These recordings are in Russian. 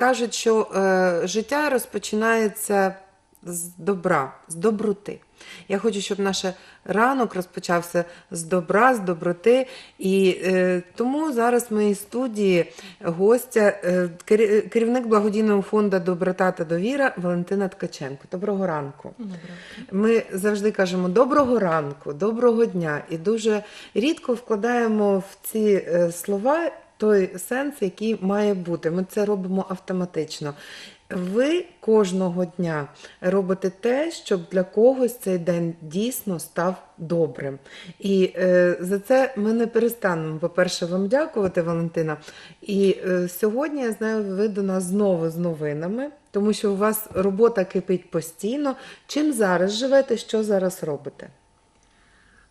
кажуть, що е, життя розпочинається з добра, з доброти. Я хочу, щоб наш ранок розпочався з добра, з доброти. І е, тому зараз в моїй студії гостя, е, керівник благодійного фонду Доброта та довіра Валентина Ткаченко. Доброго ранку. Ми завжди кажемо доброго ранку, доброго дня, і дуже рідко вкладаємо в ці е, слова той сенс, який має бути. Ми це робимо автоматично. Ви кожного дня робите те, щоб для когось цей день дійсно став добрим. І е, за це ми не перестанемо, по-перше, вам дякувати, Валентина. І е, сьогодні я знаю, ви до нас знову з новинами, тому що у вас робота кипить постійно. Чим зараз живете, що зараз робите?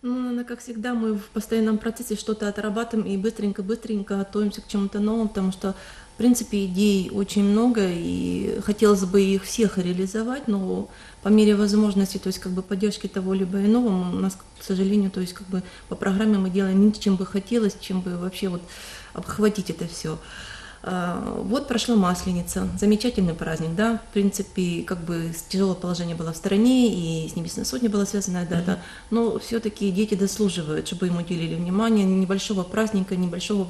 Ну, как всегда, мы в постоянном процессе что-то отрабатываем и быстренько-быстренько готовимся к чему-то новому, потому что, в принципе, идей очень много, и хотелось бы их всех реализовать, но по мере возможности, то есть как бы поддержки того либо иного, у нас, к сожалению, то есть как бы по программе мы делаем меньше, чем бы хотелось, чем бы вообще вот обхватить это все. Вот прошла Масленица, замечательный праздник, да, в принципе, как бы тяжелое положение было в стороне, и с Небесной Сотней была связанная дата, но все-таки дети дослуживают, чтобы им уделили внимание, небольшого праздника, небольшого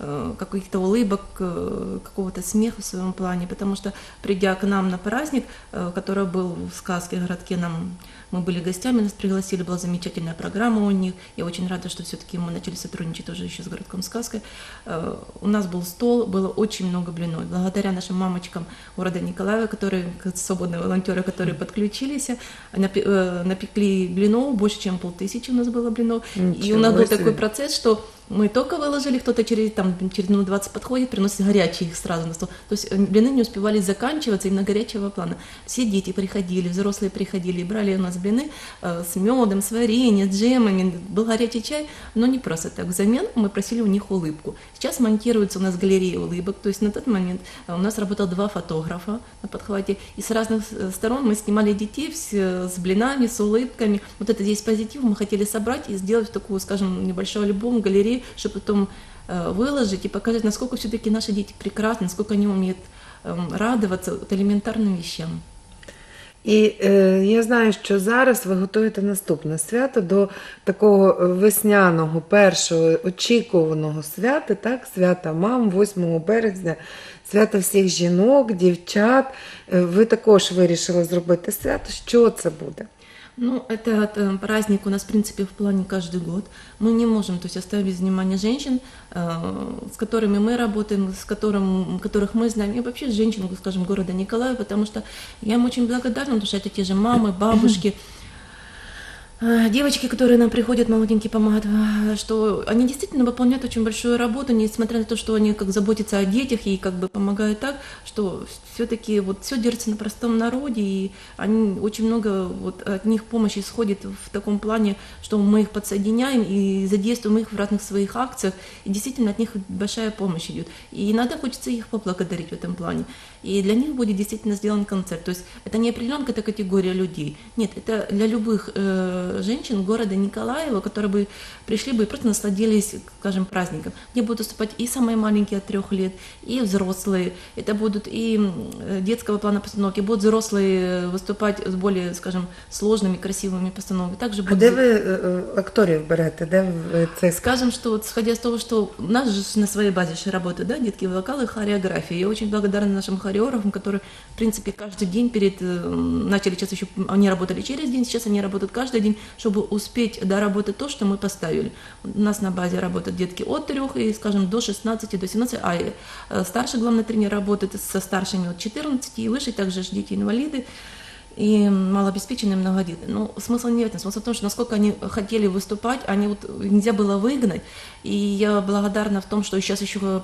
э, каких-то улыбок, э, какого-то смеха в своем плане, потому что придя к нам на праздник, э, который был в сказке городке, нам мы были гостями, нас пригласили, была замечательная программа у них. Я очень рада, что все-таки мы начали сотрудничать уже еще с городком сказкой. Э, У нас был стол, было очень много блинов. Благодаря нашим мамочкам города Николаева, которые, свободные волонтеры, которые подключились, напе- э, напекли блинов, больше, чем полтысячи у нас было блинов. И у нас был себе. такой процесс, что мы только выложили, кто-то через, там, через минут 20 подходит, приносит горячие их сразу на стол. То есть э, блины не успевали заканчиваться именно горячего плана. Все дети приходили, взрослые приходили брали у нас блины э, с медом, с вареньем, с джемами. Был горячий чай, но не просто так. Взамен мы просили у них улыбку. Сейчас монтируется у нас галерея улыбок. То есть на тот момент э, у нас работало два фотографа на подхвате. И с разных э, сторон мы снимали детей с блинами, с улыбками. Вот это здесь позитив мы хотели собрать и сделать такую, скажем, небольшой альбом, галерею, чтобы потом выложить и показать, насколько все-таки наши дети прекрасны, насколько они умеют эм, радоваться вот элементарным вещам. І е, я знаю, що зараз ви готуєте наступне свято до такого весняного, першого очікуваного свята, так, свята мам, 8 березня, свята всіх жінок, дівчат. Е, Ви також вирішили зробити свято. Що це буде? Ну, этот э, праздник у нас, в принципе, в плане каждый год. Мы не можем, то есть, оставить без внимания женщин, э, с которыми мы работаем, с которым, которых мы знаем, и вообще женщин, скажем, города Николаева, потому что я им очень благодарна, потому что это те же мамы, бабушки, девочки, которые нам приходят, молоденькие, помогают, э, что они действительно выполняют очень большую работу, несмотря на то, что они как заботятся о детях и как бы помогают так, что все-таки вот все держится на простом народе, и они очень много вот от них помощи исходит в таком плане, что мы их подсоединяем и задействуем их в разных своих акциях, и действительно от них большая помощь идет. И иногда хочется их поблагодарить в этом плане. И для них будет действительно сделан концерт. То есть это не определенная категория людей. Нет, это для любых э, женщин города Николаева, которые бы пришли бы и просто насладились, скажем, праздником, где будут выступать и самые маленькие от трех лет, и взрослые. Это будут и э, детского плана постановки, будут взрослые выступать с более, скажем, сложными, красивыми постановками. Также А будут де ви е, акторів берете? Де ви це Скажем, что вот исходя из того, что у нас же на своей базе же работают, да, детки вокалы, хореография. Я очень благодарна нашим хореографам, которые, в принципе, каждый день перед, э, начали сейчас еще, они работали через день, сейчас они работают каждый день, чтобы успеть доработать то, что мы поставили. У нас на базе работают детки от 3 и, скажем, до 16, до 17, а э, старший главный тренер работает со старшими от 14 и выше, также же дети-инвалиды и малообеспеченные многодетные. Но смысл не в этом. Смысл в том, что насколько они хотели выступать, они вот нельзя было выгнать. И я благодарна в том, что сейчас еще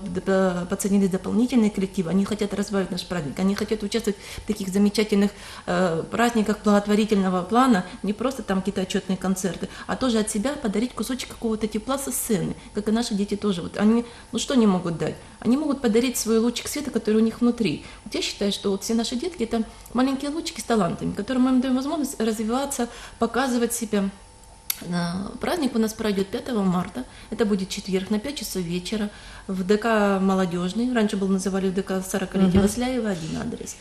подсоединились дополнительные коллективы. Они хотят развивать наш праздник. Они хотят участвовать в таких замечательных э, праздниках благотворительного плана. Не просто там какие-то отчетные концерты, а тоже от себя подарить кусочек какого-то тепла со сцены. Как и наши дети тоже. Вот они, ну что они могут дать? Они могут подарить свой лучик света, который у них внутри. Вот я считаю, что вот все наши детки это маленькие лучики с талантами, которым мы им даем возможность развиваться, показывать себя Э, Праздник у нас пройдет 5 марта. Это будет четверг на 5 часов вечера в ДК «Молодежный». Раньше был называли ДК 40-летия Васляева, один адрес.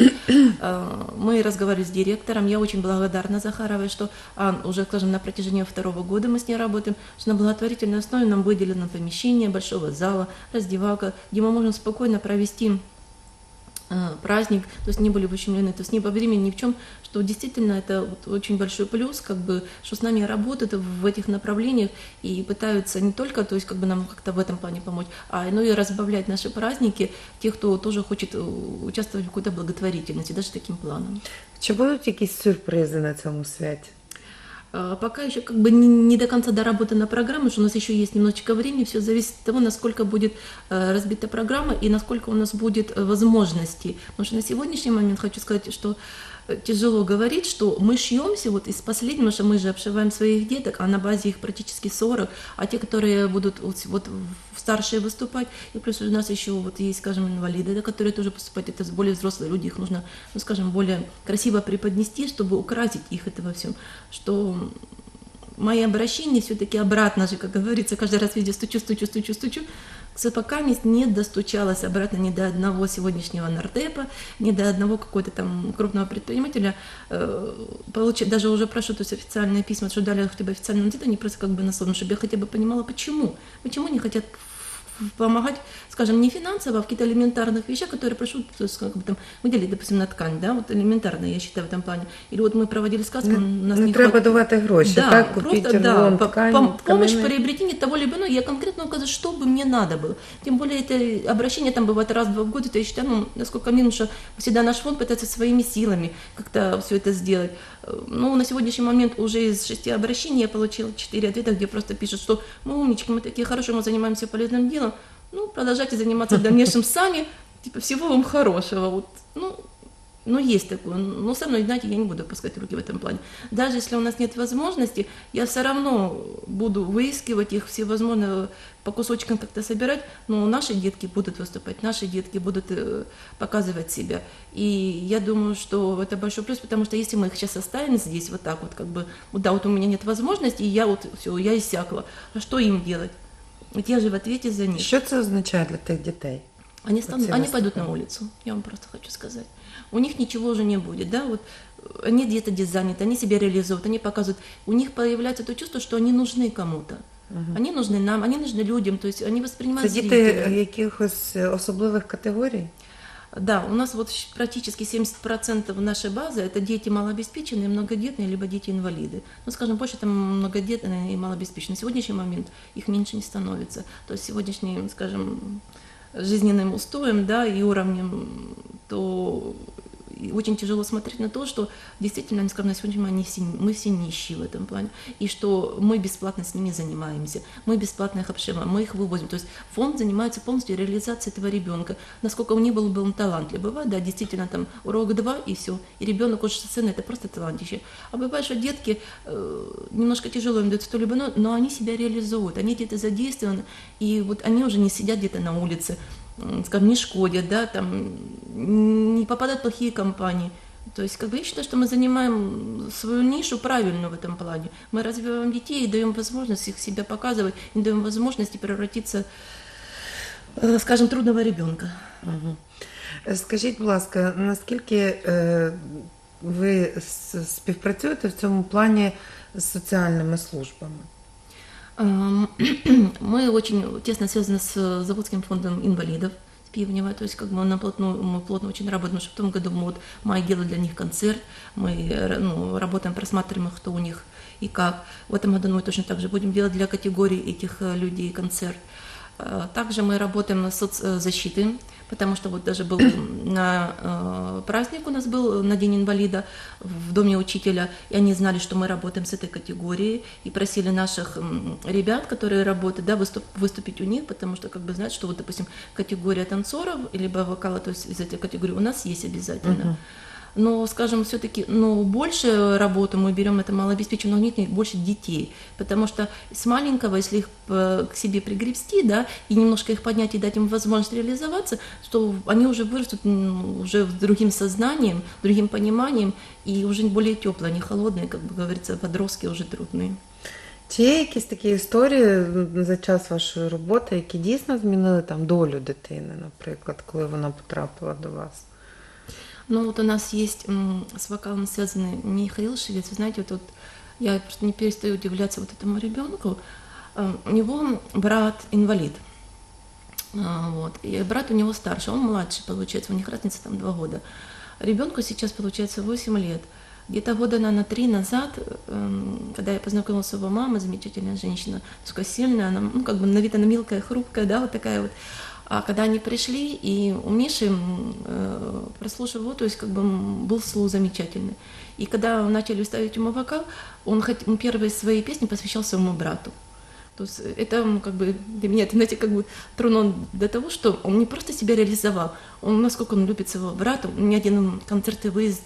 Э, Мы разговаривали с директором. Я очень благодарна Захаровой, что а, уже, скажем, на протяжении второго года мы с ней работаем, что на благотворительной основе нам выделено помещение большого зала, раздевалка, где мы можем спокойно провести праздник, то есть не были ущемлены, то есть не по времени, ни в чем, что действительно это вот очень большой плюс, как бы, что с нами работают в этих направлениях и пытаются не только, то есть как бы нам как-то в этом плане помочь, а ну и разбавлять наши праздники тех, кто тоже хочет э, участвовать в какой-то благотворительности, даже таким планом. Чи будуть якісь сюрпризи на цьому святі? А, Пока еще как бы не, не до конца доработана программа, что у нас еще есть немножечко времени, все зависит от того, насколько будет э, разбита программа и насколько у нас будет э, возможностей. Потому что на сегодняшний момент хочу сказать, что тяжело говорить, что мы шьемся вот из последнего, что мы же обшиваем своих деток, а на базе их практически 40, а те, которые будут вот, старшие выступать, и плюс у нас еще вот есть, скажем, инвалиды, да, которые тоже поступают, это более взрослые люди, их нужно, ну, скажем, более красиво преподнести, чтобы украсить их это во всем, что мои обращения все-таки обратно же, как говорится, каждый раз везде стучу, стучу, стучу, стучу. К пока не достучалась обратно ни до одного сегодняшнего нардепа, ни до одного какого-то там крупного предпринимателя. Э, получи- даже уже прошу, то есть официальные письма, что дали хотя бы официальный ответ, они просто как бы на словно, чтобы я хотя бы понимала, почему. Почему не хотят помогать, скажем, не финансово, а в каких-то элементарных вещах, которые прошу, то есть, как бы там выделить, допустим, на ткань, да, вот элементарно, я считаю, в этом плане. Или вот мы проводили сказку, у нас Не не треба хват- давати гроші, да, так? Купіть просто, да, рулон по- ткані, пом- помощь в тканини. приобретении того либо иного, я конкретно указываю, что бы мне надо было. Тем более это обращение там бывает раз-два в год, это я считаю, ну, насколько минимум, что всегда наш фонд пытается своими силами как-то все это сделать. Э, Ну, на сегодняшний момент уже из шести обращений я получила четыре ответа, где просто пишут, что мы умнички, мы такие хорошие, мы занимаемся полезным делом, ну, продолжайте заниматься в дальнейшем сами, типа, всего вам хорошего. Вот, ну, ну, есть такое. Но со мной, знаете, я не буду опускать руки в этом плане. Даже если у нас нет возможности, я все равно буду выискивать их всевозможно по кусочкам как-то собирать, но наши детки будут выступать, наши детки будут э, показывать себя. И я думаю, что это большой плюс, потому что если мы их сейчас оставим здесь вот так вот, как бы, да, вот у меня нет возможности, и я вот все, я иссякла, а что им делать? Ведь я же в ответе за них. Що це означає для тих дітей? Они, станут, все они пойдут на выступают. улицу, я вам просто хочу сказать. У них ничего уже не будет, да, вот э, они где-то здесь заняты, они себя реализуют, они показывают, у них появляется то чувство, что они нужны кому-то. Они нужны нам, они нужны людям, то есть они Це воспринимают діти зрителя. якихось е, особливих категорій? Да, у нас вот практически 70% нашей базы это дети малообеспеченные, многодетные, либо дети-инвалиды. Ну, скажем, больше там многодетные и малообеспеченные. На сегодняшний момент их меньше не становится. То есть сегодняшним, скажем, жизненным устоем, да, и уровнем, то очень тяжело смотреть на то, что действительно, скажем, на сегодняшний они все, мы все нищие в этом плане, и что мы бесплатно с ними занимаемся, мы бесплатно их мы их вывозим. То есть фонд занимается полностью реализацией этого ребенка. Насколько он ни был бы он талантлив. Бывает, да, действительно, там урок два и все. И ребенок уже сцены, это просто талантище. А бывает, что детки э, немножко тяжело им дается то-либо, но, но они себя реализуют, они где-то задействованы, и вот они уже не сидят где-то на улице, скажем, не шкодят, да, там, не попадают в плохие компании. То есть, как бы я считаю, что мы занимаем свою нишу правильную в этом плане. Мы развиваем детей и даем возможность их себя показывать, и даем возможность превратиться, э, скажем, трудного ребенка. Е, Скажіть, будь ласка, наскільки е, ви с- співпрацюєте в цьому плані з соціальними службами? Эм, Мы очень тесно связаны с Заводским фондом инвалидов Пивнева, то есть как бы на плотно, мы плотно очень работаем, что в том году мы вот в мае делали для них концерт, мы э, ну, работаем, просматриваем, кто у них и как. В этом году мы точно так же будем делать для категории этих э, людей концерт. Э, Также мы работаем на соцзащиты, потому что вот даже был на э, праздник у нас был на День инвалида в доме учителя, и они знали, что мы работаем с этой категорией, и просили наших ребят, которые работают, да, выступ- выступить у них, потому что как бы знать, что вот, допустим, категория танцоров, либо вокала, то есть из этой категории у нас есть обязательно Но, скажем, все-таки, ну, больше работы мы берем, это малообеспеченных нет, больше детей, потому что с маленького, если их э, к себе пригребсти, да, и немножко их поднять и дать им возможность реализоваться, что они уже вырастут м, уже с другим сознанием, другим пониманием, и уже более теплые, не холодные, как бы говорится, подростки уже трудные. Чи є якісь такі історії м, за час вашої роботи, які дійсно змінили там долю дитини, наприклад, коли вона потрапила до вас? Ну вот у нас есть с вокалом связанный Михаил Шевец. Вы знаете, вот, вот я просто не перестаю удивляться вот этому ребенку. А, У него брат инвалид. А, Вот. И брат у него старше, он младше, получается, у них разница там два года. Ребенку сейчас, получается, 8 лет. Где-то года, наверное, три назад, эм, когда я познакомилась с его мамой, замечательная женщина, такая сильная, она, ну, как бы на вид она мелкая, хрупкая, да, вот такая вот. А когда они пришли, и у Миши э, прослушивал, то есть как бы был слух замечательный. И когда начали ставить ему вокал, он, хот- он первые свои песни посвящал своему брату. То есть это м, как бы для меня, это, знаете, как бы тронуло до того, что он не просто себя реализовал, он насколько он любит своего брата, ни один концерт и выезд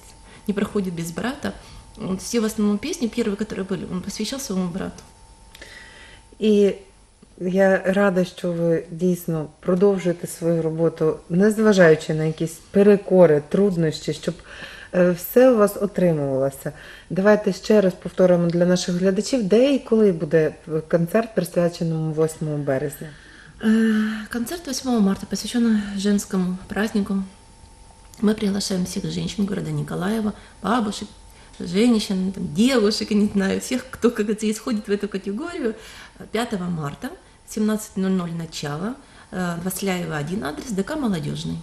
не проходит без брата. Он, все в основном песни, первые, которые были, он посвящал своему брату. І я рада, що ви дійсно продовжуєте свою роботу, незважаючи на якісь перекори, труднощі, щоб е, все у вас отримувалося. Давайте ще раз повторимо для наших глядачів, де і коли буде концерт, присвяченому 8 березня. Э, Концерт 8 марта посвящен женскому празднику. Мы приглашаем всех женщин города Николаева, бабушек, женщин, там, девушек, я не знаю, всех, кто, как говорится, исходит в эту категорию. 5 марта, 17.00 начало, э, Васляева 1 адрес, ДК «Молодежный».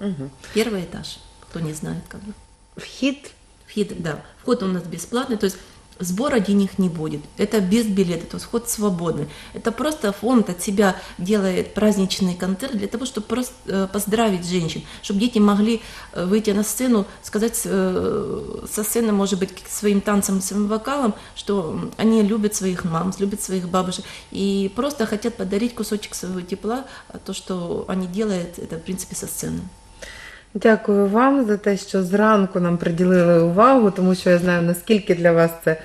Угу. Первый этаж, кто не знает, как бы. Вхід Вход, да, вход у нас бесплатный, то есть сбора денег не будет. Это без билета, то есть вход свободный. Это просто фонд от себя делает праздничный концерт для того, чтобы просто э, поздравить женщин, чтобы дети могли э, выйти на сцену, сказать э, со сцены, может быть, своим танцем, своим вокалом, что они любят своих мам, любят своих бабушек и просто хотят подарить кусочек своего тепла, а то, что они делают, это в принципе со сцены. Дякую вам за те, що зранку нам приділили увагу, тому що я знаю, наскільки для вас це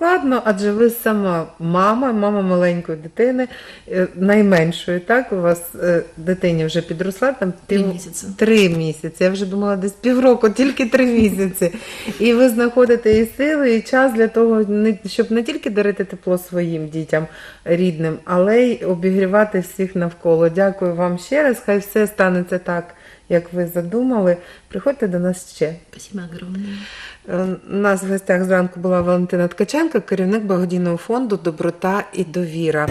складно, адже ви сама мама, мама маленької дитини, е, найменшої, так? У вас е, дитині вже підросла там Три місяці. Три місяці. Я вже думала десь півроку, тільки три місяці. І ви знаходите і сили, і час для того, щоб не тільки дарити тепло своїм дітям рідним, але й обігрівати всіх навколо. Дякую вам ще раз. Хай все станеться так, як ви задумали. Приходьте до нас ще. Спасибо огромное. Е, У нас в гостях зранку була Валентина Ткаченко, керівник благодійного фонду Доброта і довіра.